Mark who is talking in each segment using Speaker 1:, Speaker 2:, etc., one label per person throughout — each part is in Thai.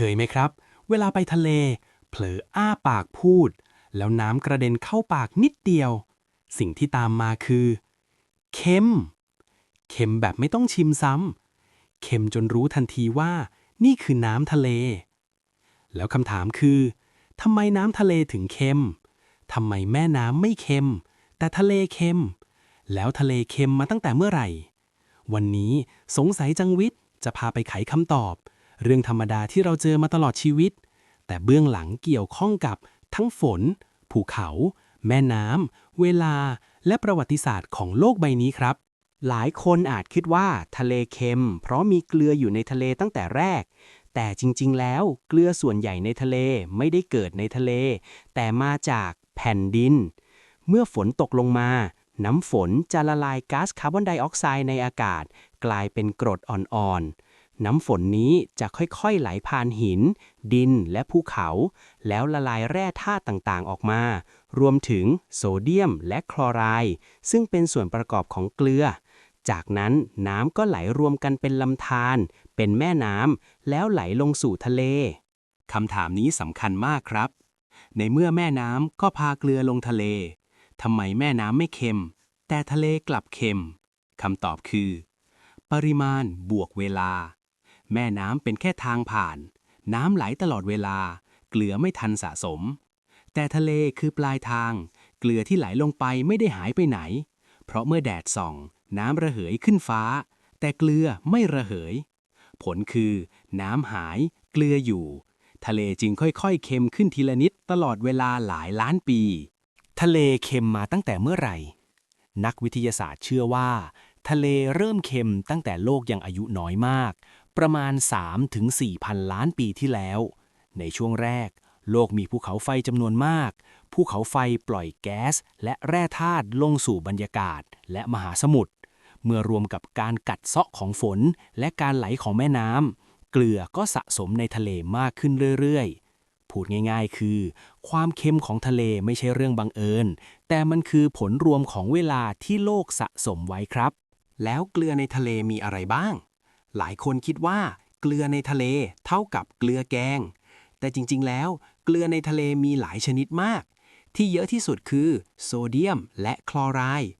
Speaker 1: คยไหมครับ เวลาไปทะเล เผลออ้าปากพูด แล้วน้ำกระเด็นเข้าปากนิดเดียว สิ่งที่ตามมาคือ เค็ม เค็มแบบไม่ต้องชิมซ้ำเค็มจนรู้ทันทีว่านี่คือน้ำทะเล แล้วคำถามคือทำไมน้ำทะเลถึงเค็มทำไมแม่น้ำไม่เค็ม แต่ทะเลเค็ม แล้วทะเลเค็มมาตั้งแต่เมื่อไหร่ วันนี้สงสัยจังวิทย์จะพาไปไขคำตอบ เรื่องธรรมดาที่เราเจอมาตลอดชีวิต แต่เบื้องหลังเกี่ยวข้องกับทั้งฝน ภูเขา แม่น้ำ เวลา และประวัติศาสตร์ของโลกใบนี้ครับ
Speaker 2: หลายคนอาจคิดว่าทะเลเค็ม เพราะมีเกลืออยู่ในทะเลตั้งแต่แรก แต่จริง ๆ แล้วเกลือส่วนใหญ่ในทะเลไม่ได้เกิดในทะเล แต่มาจากแผ่นดิน เมื่อฝนตกลงมา น้ำฝนจะละลายก๊าซคาร์บอนไดออกไซด์ในอากาศ กลายเป็นกรดอ่อนๆ น้ำฝนนี้จะค่อยๆไหลผ่านหิน ดินและภูเขา แล้วละลายแร่ธาตุต่างๆออกมา รวมถึงโซเดียมและคลอไรด์ซึ่งเป็นส่วนประกอบของเกลือ จากนั้นน้ำก็ไหลรวมกันเป็นลำธารเป็นแม่น้ำแล้วไหลลงสู่ทะเล
Speaker 1: คำถามนี้สำคัญมากครับ ในเมื่อแม่น้ำก็พาเกลือลงทะเลทำไมแม่น้ำไม่เค็ม แต่ทะเลกลับเค็มคำตอบคือ ปริมาณบวกเวลา แม่น้ำเป็นแค่ทางผ่าน น้ำไหลตลอดเวลา เกลือไม่ทันสะสม แต่ทะเลคือปลายทาง เกลือที่ไหลลงไปไม่ได้หายไปไหน เพราะเมื่อแดดส่อง น้ำระเหยขึ้นฟ้า แต่เกลือไม่ระเหย ผลคือ น้ำหาย เกลืออยู่ ทะเลจึงค่อยๆ เค็มขึ้นทีละนิดตลอดเวลาหลายล้านปี ทะเลเค็มมาตั้งแต่เมื่อไหร่ นักวิทยาศาสตร์เชื่อว่า ทะเลเริ่มเค็มตั้งแต่โลกยังอายุน้อยมาก ประมาณ 3-4พันล้านปีที่แล้ว ในช่วงแรก โลกมีภูเขาไฟจำนวนมาก ภูเขาไฟปล่อยแก๊ส และแร่ธาตุลงสู่บรรยากาศและมหาสมุทร เมื่อรวมกับการกัดเซาะของฝนและการไหลของแม่น้ำ เกลือก็สะสมในทะเลมากขึ้นเรื่อยๆ พูดง่ายๆ คือ ความเค็มของทะเลไม่ใช่เรื่องบังเอิญ แต่มันคือผลรวมของเวลาที่โลกสะสมไว้ครับ แล้วเกลือในทะเลมีอะไรบ้าง หลายคนคิดว่าเกลือในทะเลเท่ากับเกลือแกง แต่จริงๆ แล้ว เกลือในทะเลมีหลายชนิดมาก ที่เยอะที่สุดคือโซเดียมและคลอไรด์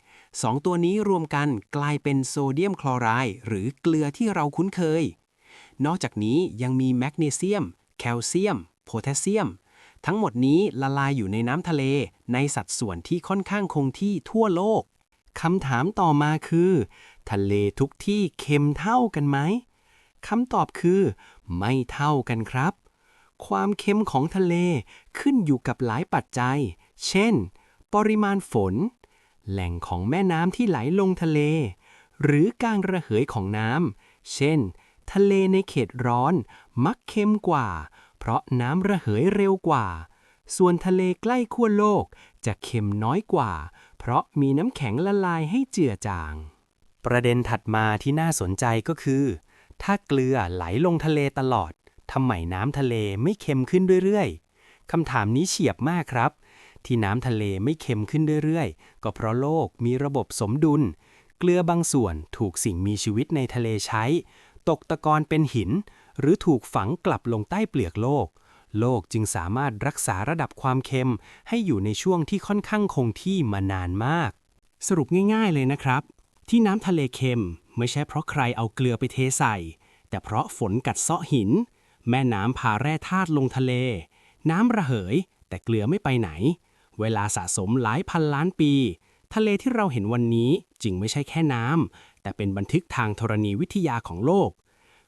Speaker 1: สองตัวนี้รวมกันกลายเป็นโซเดียมคลอไรด์หรือเกลือที่เราคุ้นเคย นอกจากนี้ยังมีแมกนีเซียม แคลเซียม โพแทสเซียม ทั้งหมดนี้ละลายอยู่ในน้ำทะเล ในสัดส่วนที่ค่อนข้างคงที่ทั่วโลกคำถามต่อมาคือ ทะเลทุกที่เค็มเท่ากันไหมคำตอบคือ ไม่เท่ากันครับ ความเค็มของทะเลขึ้นอยู่กับหลายปัจจัย เช่น ปริมาณฝน แหล่งของแม่น้ำที่ไหลลงทะเล หรือการระเหยของน้ำ เช่น ทะเลในเขตร้อนมักเค็มกว่า เพราะน้ำระเหยเร็วกว่า ส่วนทะเลใกล้ขั้วโลกจะเค็มน้อยกว่า เพราะมีน้ำแข็งละลายให้เจือจาง ประเด็นถัดมาที่น่าสนใจก็คือ ถ้าเกลือไหลลงทะเลตลอดทำไมน้ำทะเลไม่เค็มขึ้นเรื่อยๆคำถามนี้เฉียบมากครับ ที่น้ำทะเลไม่เค็มขึ้นเรื่อยๆ ก็เพราะโลกมีระบบสมดุล เกลือบางส่วนถูกสิ่งมีชีวิตในทะเลใช้ ตกตะกอนเป็นหิน หรือถูกฝังกลับลงใต้เปลือกโลก โลกจึงสามารถรักษาระดับความเค็มให้อยู่ในช่วงที่ค่อนข้างคงที่มานานมาก สรุปง่าย ๆ เลยนะครับ ที่น้ำทะเลเค็มไม่ใช่เพราะใครเอาเกลือไปเทใส่ แต่เพราะฝนกัดเซาะหิน แม่น้ำพาแร่ธาตุลงทะเล น้ำระเหย แต่เกลือไม่ไปไหน เวลาสะสมหลายพันล้านปี ทะเลที่เราเห็นวันนี้จึงไม่ใช่แค่น้ำแต่เป็นบันทึกทางธรณีวิทยาของโลก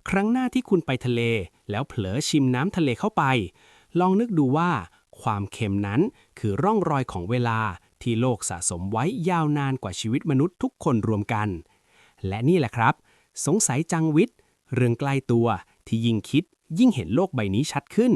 Speaker 1: ครั้งหน้าที่คุณไปทะเล แล้วเผลอชิมน้ำทะเลเข้าไป ลองนึกดูว่า ความเค็มนั้นคือร่องรอยของเวลา ที่โลกสะสมไว้ยาวนานกว่าชีวิตมนุษย์ทุกคนรวมกัน และนี่แหละครับ สงสัยจังวิทย์ เรื่องใกล้ตัวที่ยิ่งคิดยิ่งเห็นโลกใบนี้ชัดขึ้น